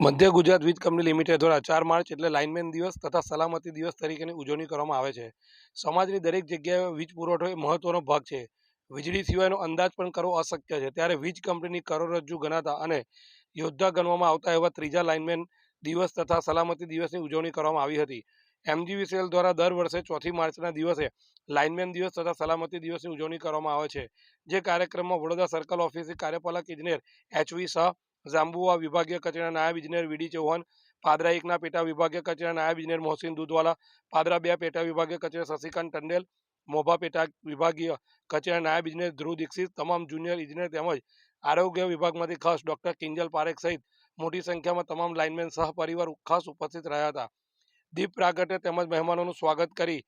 મધ્ય ગુજરાત વીજ company limited દ્વારા ચાર માર્ચ એટલે લાઇનમેન દિવસ તથા સલામતી દિવસ તરીકેની ઉજવણી કરવામાં આવે છે. સમાજની દરેક જગ્યાએ વીજ પુરવઠો એ મહત્વનો ભાગ છે. વીજળી સિવાયનો અંદાજ પણ કરવો અશક્ય છે. ત્યારે વીજ કંપનીની કરોડરજ્જુ ગણાતા અને યોદ્ધા ગણવામાં આવતા એવા ત્રીજા લાઇનમેન દિવસ તથા સલામતી દિવસની ઉજવણી કરવામાં આવી હતી. એમજીવીસીએલ દ્વારા દર વર્ષે ચોથી માર્ચના દિવસે લાઇનમેન દિવસ તથા સલામતી દિવસની ઉજવણી કરવામાં આવે છે. જે કાર્યક્રમમાં વડોદરા સર્કલ ઓફિસથી કાર્યપાલક ઇજનેર એચવી શાહ જાંબુઆ વિભાગીય કચેરીના નાયબ ઇજનેર વીડી ચૌહાણ, પાદરા એકના પેટા વિભાગીય કચેરીના નાયબ ઇજનેર મોહસિન દૂધવાલા, પાદરા બે પેટા વિભાગીય કચેરી શશિકાંત ટંડેલ, મોભા પેટા વિભાગીય કચેરીના નાયબ ઇજનેર ધ્રુવ દીક્ષિત, તમામ જુનિયર ઇજનેર તેમજ આરોગ્ય વિભાગમાંથી ખાસ ડોક્ટર કિંજલ પારેખ સહિત મોટી સંખ્યામાં તમામ લાઇનમેન સહપરિવાર ખાસ ઉપસ્થિત રહ્યા હતા. દીપ પ્રાગટ્ય તેમજ મહેમાનોનું સ્વાગત કરી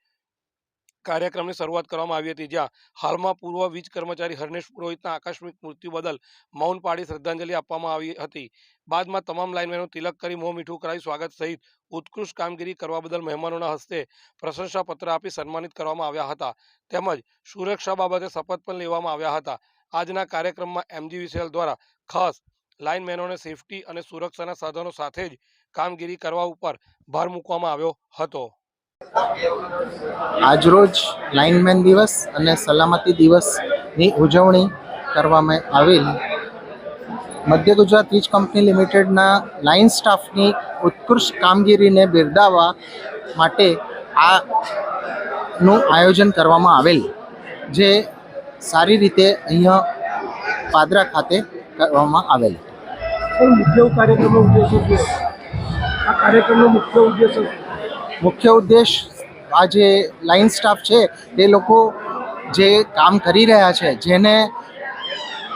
કાર્યક્રમની શરૂઆત કરવામાં આવી હતી, જ્યાં હાલમાં પૂર્વ વીજ કર્મચારી હરનેશ પુરોહિતના આકસ્મિક મૃત્યુ બદલ મૌન પાડી શ્રદ્ધાંજલિ આપવામાં આવી હતી. બાદમાં તમામ લાઇનમેનો તિલક કરી મોં મીઠું કરાવી સ્વાગત સહિત ઉત્કૃષ્ટ કામગીરી કરવા બદલ મહેમાનોના હસ્તે પ્રશંસાપત્ર આપી સન્માનિત કરવામાં આવ્યા હતા. તેમજ સુરક્ષા બાબતે શપથ પણ લેવામાં આવ્યા હતા. આજના કાર્યક્રમમાં એમજીવીસીએલ દ્વારા ખાસ લાઇનમેનોને સેફટી અને સુરક્ષાના સાધનો સાથે જ કામગીરી કરવા ઉપર ભાર મૂકવામાં આવ્યો હતો. આજરોજ લાઇનમેન દિવસ અને સલામતી દિવસની ઉજવણી કરવામાં આવેલ. મધ્ય ગુજરાત વીજ કંપની લિમિટેડના લાઇન સ્ટાફની ઉત્કૃષ્ટ કામગીરીને બિરદાવવા માટે આ નું આયોજન કરવામાં આવેલ, જે સારી રીતે અહીંયા પાદરા ખાતે કરવામાં આવેલ. મુખ્ય કાર્યક્રમનો ઉદ્દેશ કાર્યક્રમનો મુખ્ય ઉદ્દેશ? મુખ્ય ઉદ્દેશ આ જે લાઇન સ્ટાફ છે, તે લોકો જે કામ કરી રહ્યા છે, જેને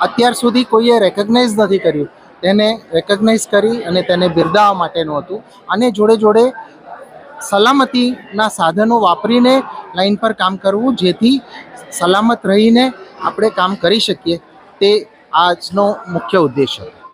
અત્યાર સુધી કોઈએ રેકગ્નાઇઝ નથી કર્યું, તેને રેકગ્નાઇઝ કરી અને તેને બિરદાવવા માટેનું હતું. અને જોડે જોડે સલામતીના સાધનો વાપરીને લાઇન પર કામ કરવું, જેથી સલામત રહીને આપણે કામ કરી શકીએ, તે આજનો મુખ્ય ઉદ્દેશ હતો.